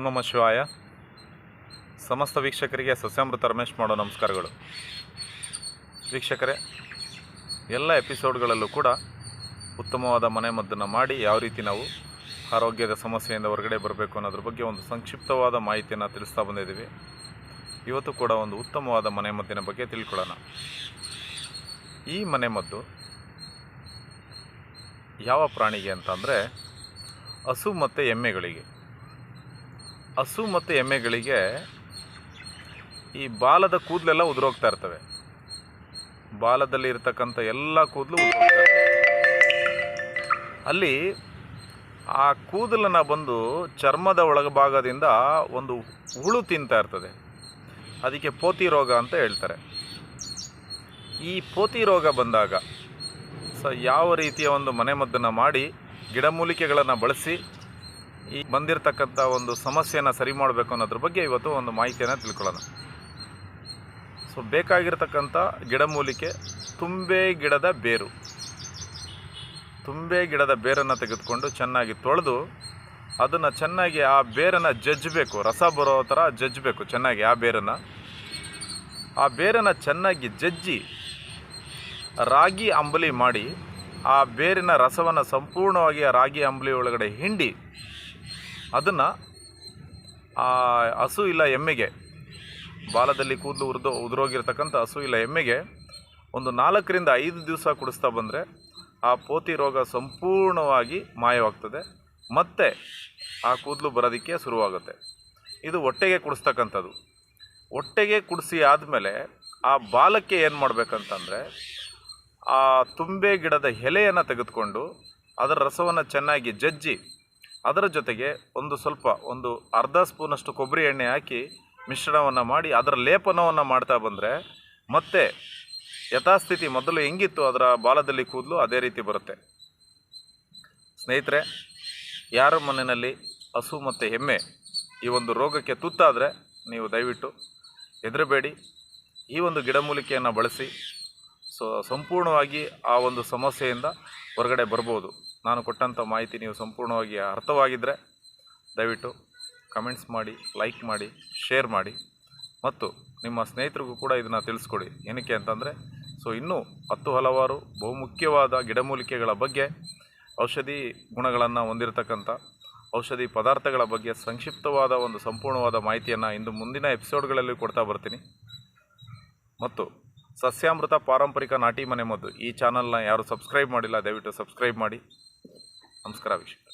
ಓಂ ನಮ ಶಿವಾಯ. ಸಮಸ್ತ ವೀಕ್ಷಕರಿಗೆ ಸಸ್ಯಾಮೃತ ರಮೇಶ್ ಮಾಡೋ ನಮಸ್ಕಾರಗಳು. ವೀಕ್ಷಕರೇ, ಎಲ್ಲ ಎಪಿಸೋಡ್ಗಳಲ್ಲೂ ಕೂಡ ಉತ್ತಮವಾದ ಮನೆಮದ್ದನ್ನು ಮಾಡಿ ಯಾವ ರೀತಿ ನಾವು ಆರೋಗ್ಯದ ಸಮಸ್ಯೆಯಿಂದ ಹೊರಗಡೆ ಬರಬೇಕು ಅನ್ನೋದ್ರ ಬಗ್ಗೆ ಒಂದು ಸಂಕ್ಷಿಪ್ತವಾದ ಮಾಹಿತಿಯನ್ನು ತಿಳಿಸ್ತಾ ಬಂದಿದ್ದೀವಿ. ಇವತ್ತು ಕೂಡ ಒಂದು ಉತ್ತಮವಾದ ಮನೆಮದ್ದಿನ ಬಗ್ಗೆ ತಿಳ್ಕೊಳ್ಳೋಣ. ಈ ಮನೆಮದ್ದು ಯಾವ ಪ್ರಾಣಿಗೆ ಅಂತಂದರೆ ಹಸು ಮತ್ತು ಎಮ್ಮೆಗಳಿಗೆ. ಹಸು ಮತ್ತು ಎಮ್ಮೆಗಳಿಗೆ ಈ ಬಾಲದ ಕೂದಲೆಲ್ಲ ಉದುರೋಗ್ತಾ ಇರ್ತವೆ. ಬಾಲದಲ್ಲಿ ಇರ್ತಕ್ಕಂಥ ಎಲ್ಲ ಕೂದಲು ಅಲ್ಲಿ ಆ ಕೂದಲನ್ನು ಬಂದು ಚರ್ಮದ ಒಳಭಾಗದಿಂದ ಒಂದು ಹುಳು ತಿಂತಾ ಇರ್ತದೆ. ಅದಕ್ಕೆ ಪೋತಿ ರೋಗ ಅಂತ ಹೇಳ್ತಾರೆ. ಈ ಪೋತಿ ರೋಗ ಬಂದಾಗ ಸ ಯಾವ ರೀತಿಯ ಒಂದು ಮನೆಮದ್ದನ್ನು ಮಾಡಿ ಗಿಡಮೂಲಿಕೆಗಳನ್ನು ಬಳಸಿ ಈ ಬಂದಿರತಕ್ಕಂಥ ಒಂದು ಸಮಸ್ಯೆಯನ್ನು ಸರಿ ಮಾಡಬೇಕು ಅನ್ನೋದ್ರ ಬಗ್ಗೆ ಇವತ್ತು ಒಂದು ಮಾಹಿತಿಯನ್ನು ತಿಳ್ಕೊಳ್ಳೋಣ. ಸೊ, ಬೇಕಾಗಿರ್ತಕ್ಕಂಥ ಗಿಡಮೂಲಿಕೆ ತುಂಬೆ ಗಿಡದ ಬೇರು. ತುಂಬೆ ಗಿಡದ ಬೇರನ್ನು ತೆಗೆದುಕೊಂಡು ಚೆನ್ನಾಗಿ ತೊಳೆದು ಅದನ್ನು ಚೆನ್ನಾಗಿ ಆ ಬೇರನ್ನು ಜಜ್ಜಬೇಕು ರಸ ಬರೋ ಥರ ಜಜ್ಜಬೇಕು ಚೆನ್ನಾಗಿ ಆ ಬೇರನ್ನು. ಆ ಬೇರನ್ನು ಚೆನ್ನಾಗಿ ಜಜ್ಜಿ ರಾಗಿ ಅಂಬಲಿ ಮಾಡಿ ಆ ಬೇರಿನ ರಸವನ್ನು ಸಂಪೂರ್ಣವಾಗಿ ಆ ರಾಗಿ ಅಂಬಲಿ ಒಳಗಡೆ ಹಿಂಡಿ ಅದನ್ನು ಆ ಹಸು ಇಲ್ಲ ಎಮ್ಮೆಗೆ, ಬಾಲದಲ್ಲಿ ಕೂದಲು ಉರಿದು, ಉದುರೋಗಿರ್ತಕ್ಕಂಥ ಹಸು ಇಲ್ಲ ಎಮ್ಮೆಗೆ ಒಂದು ನಾಲ್ಕರಿಂದ ಐದು ದಿವಸ ಕುಡಿಸ್ತಾ ಬಂದರೆ ಆ ಪೋತಿ ರೋಗ ಸಂಪೂರ್ಣವಾಗಿ ಮಾಯವಾಗ್ತದೆ. ಮತ್ತೆ ಆ ಕೂದಲು ಬರೋದಕ್ಕೆ ಶುರುವಾಗುತ್ತೆ. ಇದು ಹೊಟ್ಟೆಗೆ ಕುಡಿಸ್ತಕ್ಕಂಥದ್ದು. ಹೊಟ್ಟೆಗೆ ಕುಡಿಸಿ ಆದಮೇಲೆ ಆ ಬಾಲಕ್ಕೆ ಏನು ಮಾಡಬೇಕಂತಂದರೆ ಆ ತುಂಬೆ ಗಿಡದ ಎಲೆಯನ್ನು ತೆಗೆದುಕೊಂಡು ಅದರ ರಸವನ್ನು ಚೆನ್ನಾಗಿ ಜಜ್ಜಿ ಅದರ ಜೊತೆಗೆ ಒಂದು ಸ್ವಲ್ಪ ಒಂದು ಅರ್ಧ ಸ್ಪೂನಷ್ಟು ಕೊಬ್ಬರಿ ಎಣ್ಣೆ ಹಾಕಿ ಮಿಶ್ರಣವನ್ನು ಮಾಡಿ ಅದರ ಲೇಪನವನ್ನು ಮಾಡ್ತಾ ಬಂದರೆ ಮತ್ತೆ ಯಥಾಸ್ಥಿತಿ ಮೊದಲು ಹೆಂಗಿತ್ತು ಅದರ ಬಾಲದಲ್ಲಿ ಕೂದಲು ಅದೇ ರೀತಿ ಬರುತ್ತೆ. ಸ್ನೇಹಿತರೆ, ಯಾರ ಮನೆಯಲ್ಲಿ ಹಸು ಮತ್ತು ಹೆಮ್ಮೆ ಈ ಒಂದು ರೋಗಕ್ಕೆ ತುತ್ತಾದರೆ ನೀವು ದಯವಿಟ್ಟು ಹೆದರಬೇಡಿ. ಈ ಒಂದು ಗಿಡಮೂಲಿಕೆಯನ್ನು ಬಳಸಿ ಸೊ ಸಂಪೂರ್ಣವಾಗಿ ಆ ಒಂದು ಸಮಸ್ಯೆಯಿಂದ ಹೊರಗಡೆ ಬರ್ಬೋದು. ನಾನು ಕೊಟ್ಟಂಥ ಮಾಹಿತಿ ನೀವು ಸಂಪೂರ್ಣವಾಗಿ ಅರ್ಥವಾಗಿದ್ದರೆ ದಯವಿಟ್ಟು ಕಮೆಂಟ್ಸ್ ಮಾಡಿ, ಲೈಕ್ ಮಾಡಿ, ಶೇರ್ ಮಾಡಿ ಮತ್ತು ನಿಮ್ಮ ಸ್ನೇಹಿತರಿಗೂ ಕೂಡ ಇದನ್ನು ತಿಳಿಸ್ಕೊಡಿ. ಏನಕ್ಕೆ ಅಂತಂದರೆ, ಸೊ ಇನ್ನೂ ಹತ್ತು ಹಲವಾರು ಬಹುಮುಖ್ಯವಾದ ಗಿಡಮೂಲಿಕೆಗಳ ಬಗ್ಗೆ, ಔಷಧಿ ಗುಣಗಳನ್ನು ಹೊಂದಿರತಕ್ಕಂಥ, ಔಷಧಿ ಪದಾರ್ಥಗಳ ಬಗ್ಗೆ ಸಂಕ್ಷಿಪ್ತವಾದ ಒಂದು ಸಂಪೂರ್ಣವಾದ ಮಾಹಿತಿಯನ್ನು ಇಂದು ಮುಂದಿನ ಎಪಿಸೋಡ್ಗಳಲ್ಲಿ ಕೊಡ್ತಾ ಬರ್ತೀನಿ. ಮತ್ತು ಸಸ್ಯಾಮೃತ ಪಾರಂಪರಿಕ ನಾಟಿ ಮನೆ ಮದ್ದು. ಈ ಚಾನಲ್ನ ಯಾರು ಸಬ್ಸ್ಕ್ರೈಬ್ ಮಾಡಿಲ್ಲ, ದಯವಿಟ್ಟು ಸಬ್ಸ್ಕ್ರೈಬ್ ಮಾಡಿ. ನಮಸ್ಕಾರ ವೀಕ್ಷಕ